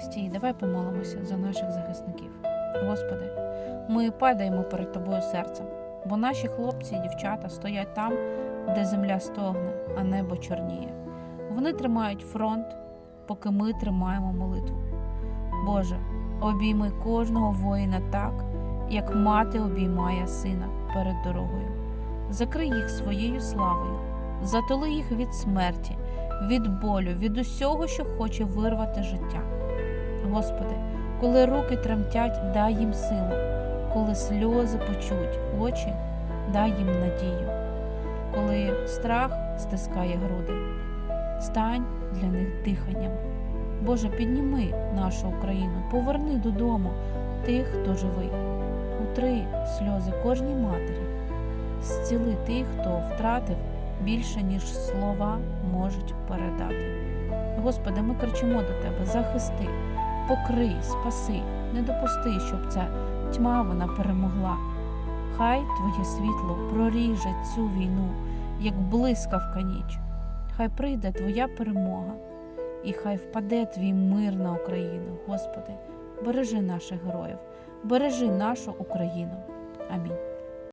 Стій, давай помолимося за наших захисників. Господи, ми падаємо перед Тобою серцем, бо наші хлопці і дівчата стоять там, де земля стогне, а небо чорніє. Вони тримають фронт, поки ми тримаємо молитву. Боже, обійми кожного воїна так, як мати обіймає сина перед дорогою. Закрий їх своєю славою, затоли їх від смерті, від болю, від усього, що хоче вирвати життя. Господи, коли руки тремтять, дай їм силу, коли сльози почуть очі, дай їм надію, коли страх стискає груди, стань для них диханням. Боже, підніми нашу Україну, поверни додому тих, хто живий, утри сльози кожній матері, зціли тих, хто втратив більше, ніж слова можуть передати. Господи, ми кричимо до Тебе, захисти, покрий, спаси, не допусти, щоб ця тьма вона перемогла. Хай Твоє світло проріже цю війну, як блискавка ніч. Хай прийде Твоя перемога, і хай впаде Твій мир на Україну. Господи, бережи наших героїв, бережи нашу Україну. Амінь.